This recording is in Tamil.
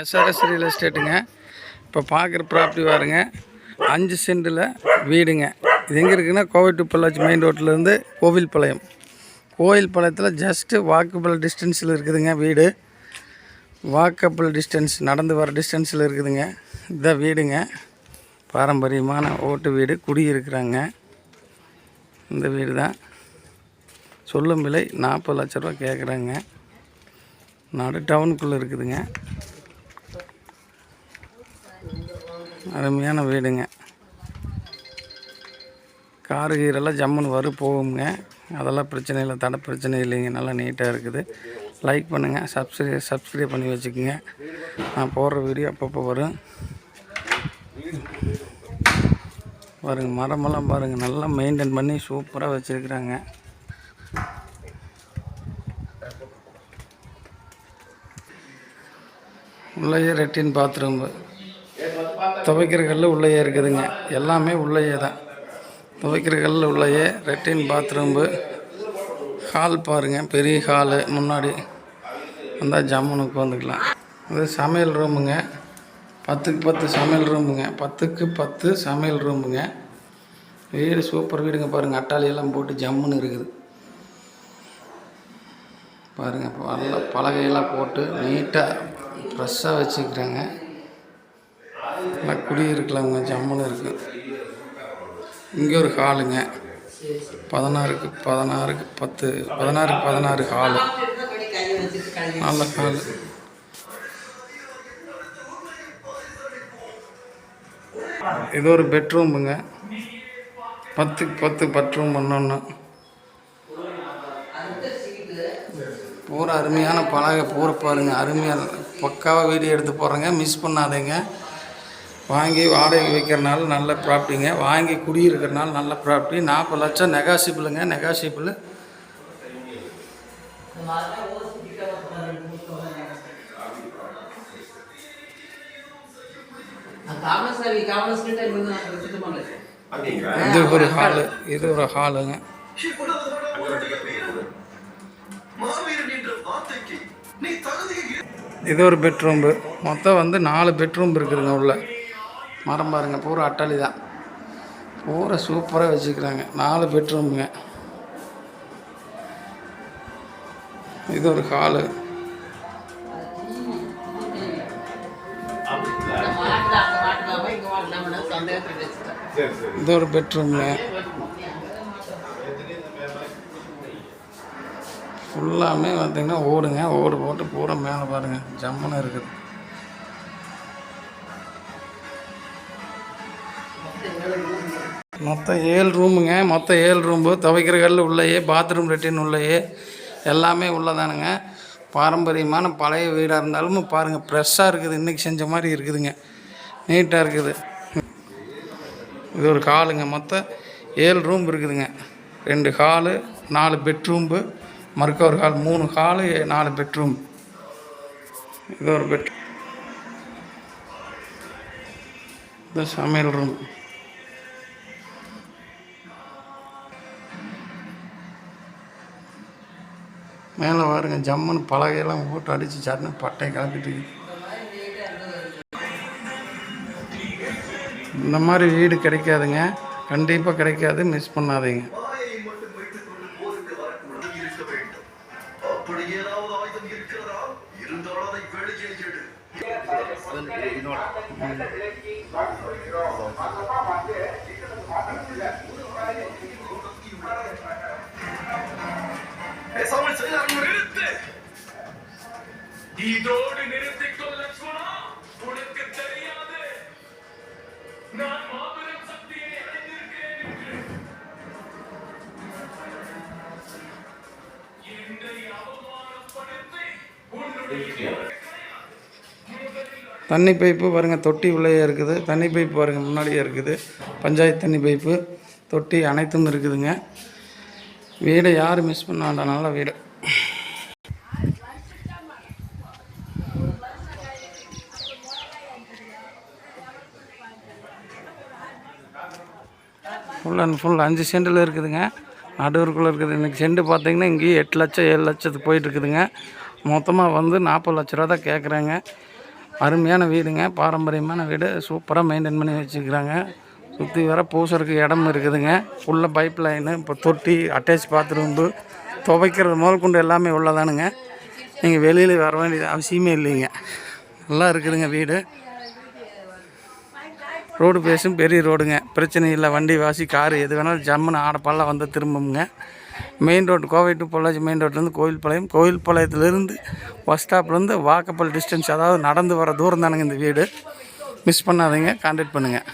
எஸ்ஆர்எஸ் ரியல் எஸ்டேட்டுங்க இப்போ பார்க்குற ப்ராப்பர்ட்டி பாருங்க. அஞ்சு சென்டில் வீடுங்க. இது எங்கே இருக்குன்னா கோவை டு பொள்ளாச்சி மெயின் ரோட்லேருந்து கோவில்பாளையம். கோவில்பாளையத்தில் ஜஸ்ட்டு வாக்கபிள் டிஸ்டன்ஸில் இருக்குதுங்க வீடு. வாக்கபிள் டிஸ்டன்ஸ் நடந்து வர டிஸ்டன்ஸில் இருக்குதுங்க. இதுதான் வீடுங்க. பாரம்பரியமான ஓட்டு வீடு. குடியிருக்கிறாங்க. இந்த வீடு தான் சொல்லும் விலை நாற்பது லட்ச ரூபா கேட்குறாங்க நடு டவுனுக்குள்ளே இருக்குதுங்க. அருமையான வீடுங்க. காரு கீரெல்லாம் ஜம்முன்னு வரும் போகுங்க. அதெல்லாம் பிரச்சனை இல்லை தடை பிரச்சனை இல்லைங்க. நல்லா நீட்டாக இருக்குது. லைக் பண்ணுங்கள் சப்ஸ்கிரை சப்ஸ்கிரைப் பண்ணி வச்சுக்கோங்க. நான் போடுற வீடியோ அப்பப்போ வரும். பாருங்க மரமெல்லாம் பாருங்கள் நல்லா மெயின்டைன் பண்ணி சூப்பராக வச்சுருக்குறாங்க. உள்ளேயே ரெட்டின் பாத்ரூம் துவைக்கிற கல் உள்ளேயே இருக்குதுங்க. எல்லாமே உள்ளேயே தான். துவைக்கிற கல் உள்ளேயே ரெட்டின் பாத்ரூம்பு. ஹால் பாருங்கள் பெரிய ஹாலு. முன்னாடி வந்தால் ஜம்முனுக்கு வந்துக்கலாம் இது சமையல் ரூமுங்க. பத்துக்கு பத்து சமையல் ரூமுங்க. பத்துக்கு பத்து சமையல் ரூமுங்க. வீடு சூப்பர் வீடுங்க பாருங்கள் அட்டாளியெல்லாம் போட்டு ஜம்முன்னு இருக்குது. பாருங்கள் நல்லா பலகையெல்லாம் போட்டு நீட்டாக ஃப்ரெஷ்ஷாக வச்சுக்கிறாங்க. நல்லா குடியிருக்கலாங்க ஜம்முன்னு இருக்கும் இங்கே ஒரு ஹாலுங்க. பதினாறுக்கு பதினாறுக்கு பத்து பதினாறுக்கு பதினாறு ஹாலு. நல்ல ஹாலு. இது ஒரு பெட்ரூமுங்க. பத்துக்கு பத்து பெட்ரூம் பண்ணணும் பூரா அருமையான பலகை பூரா பாருங்க அருமையாக பக்காவாக வீடியோ எடுத்து போடுறேங்க. மிஸ் பண்ணாதீங்க. வாங்கி வாடகைக்கு வைக்கிறனால நல்ல ப்ராப்பர்ட்டிங்க வாங்கி குடியிருக்கிறனால நல்ல ப்ராப்பர்ட்டி நாற்பது லட்சம் நெகாசிபிளுங்க நெகாசிபிள் இது ஒரு ஹாலு இது ஒரு ஹாலுங்க இது ஒரு பெட்ரூம்பு மொத்தம் வந்து நாலு பெட்ரூம் இருக்குதுங்க உள்ள. மரம் பாருங்கள் பூரா அட்டாளி தான். பூரா சூப்பராக வச்சுக்கிறாங்க நாலு பெட்ரூமுங்க இது ஒரு ஹாலு இது ஒரு பெட்ரூமுங்க ஃபுல்லாமே பார்த்தீங்கன்னா ஓடுங்க. ஓடு போட்டு பூரா மேலே பாருங்கள் ஜம்முன்னு இருக்குது. மொத்தம் ஏழு ரூமுங்க. மொத்தம் ஏழு ரூம்பு. துவைக்கிற கல் உள்ளேயே பாத்ரூம் லெட்டின் உள்ளேயே எல்லாமே உள்ளதானுங்க. பாரம்பரியமான பழைய வீடாக இருந்தாலும் பாருங்கள் ஃப்ரெஷ்ஷாக இருக்குது. இன்றைக்கி செஞ்ச மாதிரி இருக்குதுங்க. நீட்டாக இருக்குது. இது ஒரு ஹாலுங்க மொத்தம் ஏழு ரூம் இருக்குதுங்க. ரெண்டு ஹாலு நாலு பெட்ரூம்பு. மறுக்க ஒரு ஹால் மூணு ஹாலு நாலு பெட்ரூம். இது ஒரு பெட் இது சமையல் ரூம். மேலே பாருங்க ஜம்முன்னு பலகையெல்லாம் போட்டு அடித்து சட்னு பட்டையை கிளப்பிட்டு இந்த மாதிரி வீடு கிடைக்காதுங்க. கண்டிப்பாக கிடைக்காது மிஸ் பண்ணாதீங்க. அப்படி ஏதாவது நிறுத்து. இதோடு நிறுத்திக்கொள் லட்சுமணா உனக்கு தெரியாது. நான் மாபெரும் சக்தியை அடைந்திருக்கிறேன் என்று. என்னை அவமானப்படுத்தி உன்னுடைய தண்ணி பைப்பு பாருங்கள் தொட்டி உள்ளேயே இருக்குது. தண்ணி பைப்பு பாருங்கள் முன்னாடியே இருக்குது. பஞ்சாயத்து தண்ணி பைப்பு தொட்டி அனைத்தும் இருக்குதுங்க. வீடை யாரும் மிஸ் பண்ண வேண்டாம் நல்ல வீடு. ஃபுல் அண்ட் ஃபுல் அஞ்சு சென்டில் இருக்குதுங்க. நடுவருக்குள்ளே இருக்குது. இன்றைக்கி செண்டு பார்த்திங்கன்னா இங்கேயும் எட்டு லட்சம் ஏழு லட்சத்துக்கு போயிட்டு இருக்குதுங்க. மொத்தமாக வந்து நாற்பது லட்ச ரூபா தான் கேட்குறாங்க அருமையான வீடுங்க. பாரம்பரியமான வீடு. சூப்பராக மெயின்டைன் பண்ணி வச்சுக்கிறாங்க. சுற்றி வர பூசறதுக்கு இடம் இருக்குதுங்க. ஃபுல்லாக பைப் லைனு இப்போ தொட்டி அட்டாச் பாத்ரூம்பு துவைக்கிறது முதல்கொண்டு எல்லாமே உள்ளதானுங்க. நீங்கள் வெளியில் வர வேண்டியது அவசியமே இல்லைங்க. நல்லா இருக்குதுங்க வீடு. ரோடு பேசும் பெரிய ரோடுங்க. பிரச்சனை இல்லை வண்டி வாசி காரு எது வேணாலும் ஜம்முன்னு ஆடப்பாலாம் வந்து திரும்புங்க main road Kovai to Pollachi main ரோட்லேருந்து கோயில்பாளையம் கோயில்பாளையத்துலேருந்து பஸ் ஸ்டாப்லேருந்து வாக்கப்பல் டிஸ்டன்ஸ் அதாவது நடந்து வர தூரம் தானுங்க இந்த வீடு. மிஸ் பண்ணாதீங்க கான்டாக்ட் பண்ணுங்கள்